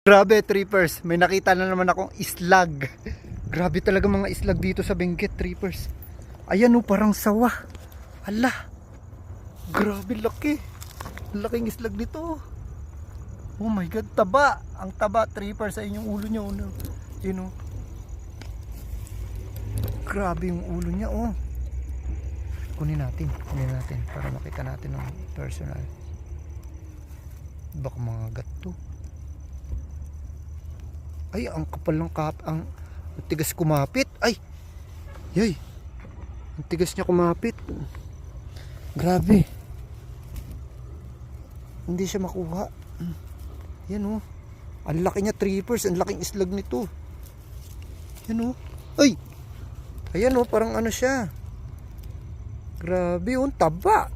Grabe, trippers. May nakita na naman akong islag. Grabe talaga mga islag dito sa Benguet, trippers. Ayan o, parang sawa. Ala. Grabe, laki. Laking islag nito. Oh my God, taba. Ang taba, trippers, sa inyong ulo niya. Ano? Yun o. Grabe yung ulo niya, oh. Kunin natin, kunin natin para makita natin ng personal. Baka mga gato. Ay, ang kapal ng kap, ang, ang tigas kumapit. Ay, yay. Ang tigas niya kumapit. Grabe. Hindi siya makuha. Yan oh. Ang laki niya, trippers. Ang laking islag nito. Yan oh. Ay! Ayan oh, parang ano siya. Grabe, oh, taba.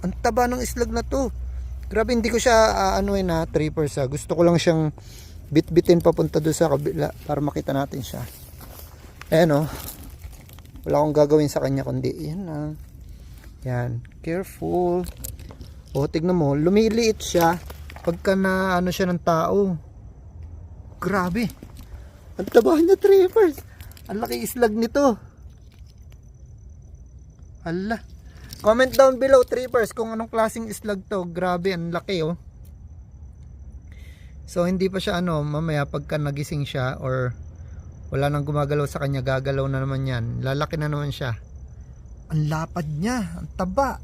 Ang taba ng islag na to. Grabe, hindi ko siya uh, ano na trippers ha. Gusto ko lang siyang bit-bitin papunta doon sa kabila para makita natin siya. Ayan oh. Wala akong gagawin sa kanya kundi yan lang. Yan. Careful. O, tignan mo. Lumiliit siya pagka na ano siya ng tao. Grabe. Ang taba niya, trippers. Ang laki islag nito. Hala. Comment down below, trippers, kung anong klaseng islag to. Grabe, ang laki oh. So, hindi pa siya ano, mamaya pagka nagising siya or wala nang gumagalaw sa kanya, gagalaw na naman yan. Lalaki na naman siya. Ang lapad niya, ang taba.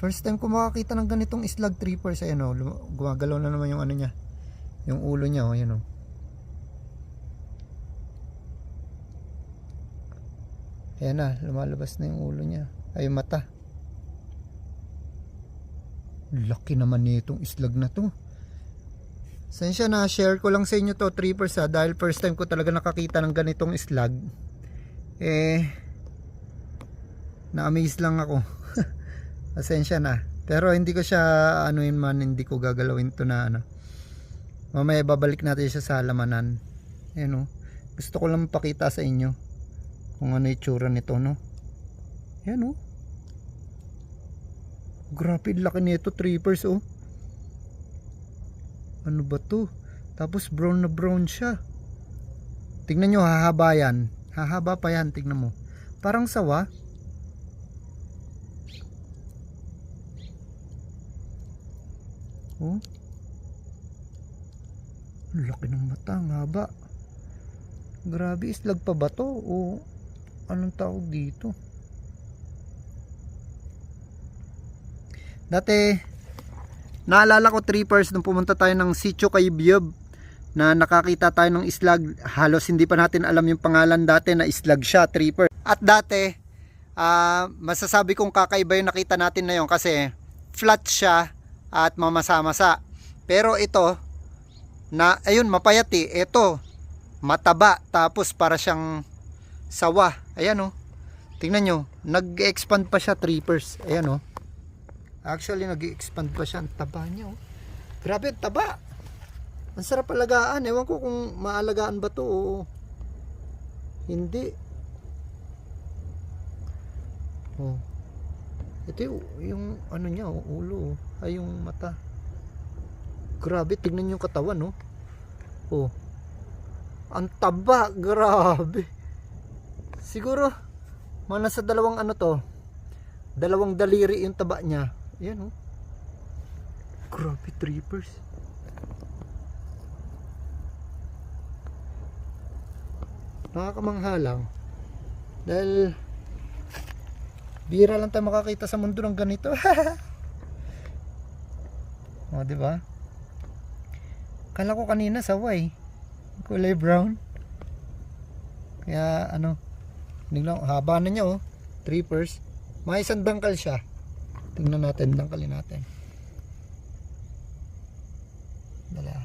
First time ko makakita ng ganitong islag trippers. Ayan oh, lum- gumagalaw na naman yung ano niya. Yung ulo niya oh, ayan oh. Ayan na, lumalabas na yung ulo niya. Ay, yung mata. Laki naman nitong islag na to. Sensya na, share ko lang sa inyo to, trippers ha, dahil first time ko talaga nakakita ng ganitong islag. Eh, na-amaze lang ako. Pasensya na. Pero hindi ko siya, yun man, hindi ko gagalawin to na ano. Mamaya babalik natin siya sa halamanan. Ayan o. Gusto ko lang pakita sa inyo kung ano itsura nito, no? Ayan o. Grabe, laki nito, trippers, oh. Ano ba to? Tapos brown na brown siya. Tingnan nyo, hahaba yan. Hahaba pa yan, tingnan mo. Parang sawa. Oh. Laki ng mata, ang haba. Grabe, islag pa ba to? O anong tawag dito? Dati, naalala ko trippers nung pumunta tayo ng sitio kay Biob na nakakita tayo ng islag. Halos hindi pa natin alam yung pangalan dati na islag siya, tripper. At dati, ah, masasabi kong kakaiba yung nakita natin na yun kasi flat siya at mamasa-masa. Pero ito, na ayun mapayati, ito mataba tapos para siyang sawa. Ayan oh. Tingnan nyo, nag-expand pa siya trippers. Ayan oh. Actually, nag-expand pa siya. Ang taba niya, oh. Grabe, ang taba. Ang sarap alagaan. Ewan ko kung maalagaan ba to o hindi. Oh. Ito yung, yung ano niya, oh, ulo. Oh. Ay, yung mata. Grabe, tignan yung katawan, oh. Oh. Ang taba, grabe. Siguro, mga nasa dalawang ano to, dalawang daliri yung taba niya. Yan oh. Grabe, trippers. Nakakamangha lang. Dahil, bira lang tayo makakita sa mundo ng ganito. o, di ba? Kala ko kanina saway. Kulay brown. Kaya, ano, tingnan, haba na niya oh. Trippers. May isang dangkal siya. Tingnan natin, dangkalin natin. Dala.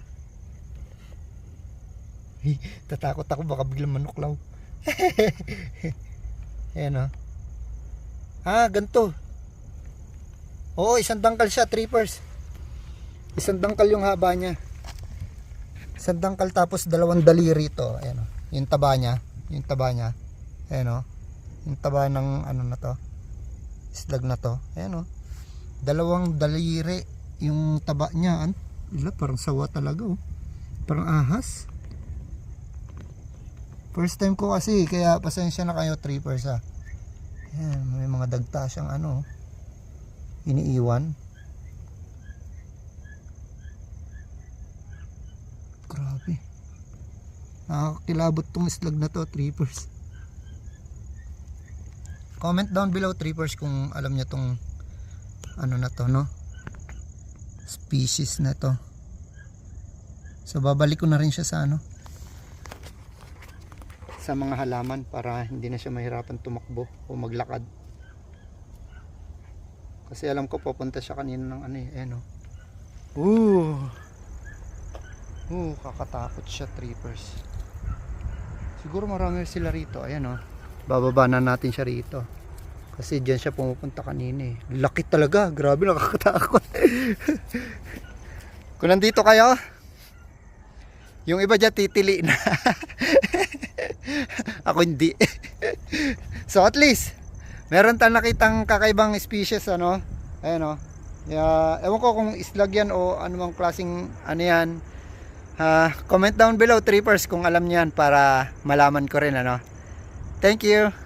Hey, tatakot ako baka biglang manuklaw. Ayan oh. Ah, ganito. Oo, isang dangkal siya, trippers. Isang dangkal yung haba niya. Isang dangkal tapos dalawang daliri to. Ayan oh. Yung taba niya. Yung taba niya. Ayan oh. Yung taba ng ano na to. Islag na to. Ayan oh. Dalawang daliri yung taba niya. An- Ila, parang sawa talaga oh. Parang ahas. First time ko kasi, kaya pasensya na kayo, trippers ah. Yan, may mga dagta siyang ano, iniiwan. Grabe. Nakakakilabot tong islag na to, trippers. Comment down below, trippers, kung alam niyo tong ano na to, no? Species na to. So babalik ko na rin siya sa ano sa mga halaman para hindi na siya mahirapan tumakbo o maglakad. Kasi alam ko pupunta siya kanina ng ano eh, eh no. Ooh. Ooh, kakatakot siya trippers. Siguro marami sila rito. Ayan oh. Bababa na natin siya rito. Kasi diyan siya pumupunta kanina eh. Laki talaga. Grabe nakakatakot. Kung nandito kayo, yung iba dyan titili na. Ako hindi. so at least, meron tayong nakitang kakaibang species ano. Ayan o. Yeah, ewan ko kung islag yan o anumang klaseng ano yan. Ah, comment down below trippers kung alam niyan para malaman ko rin ano. Thank you.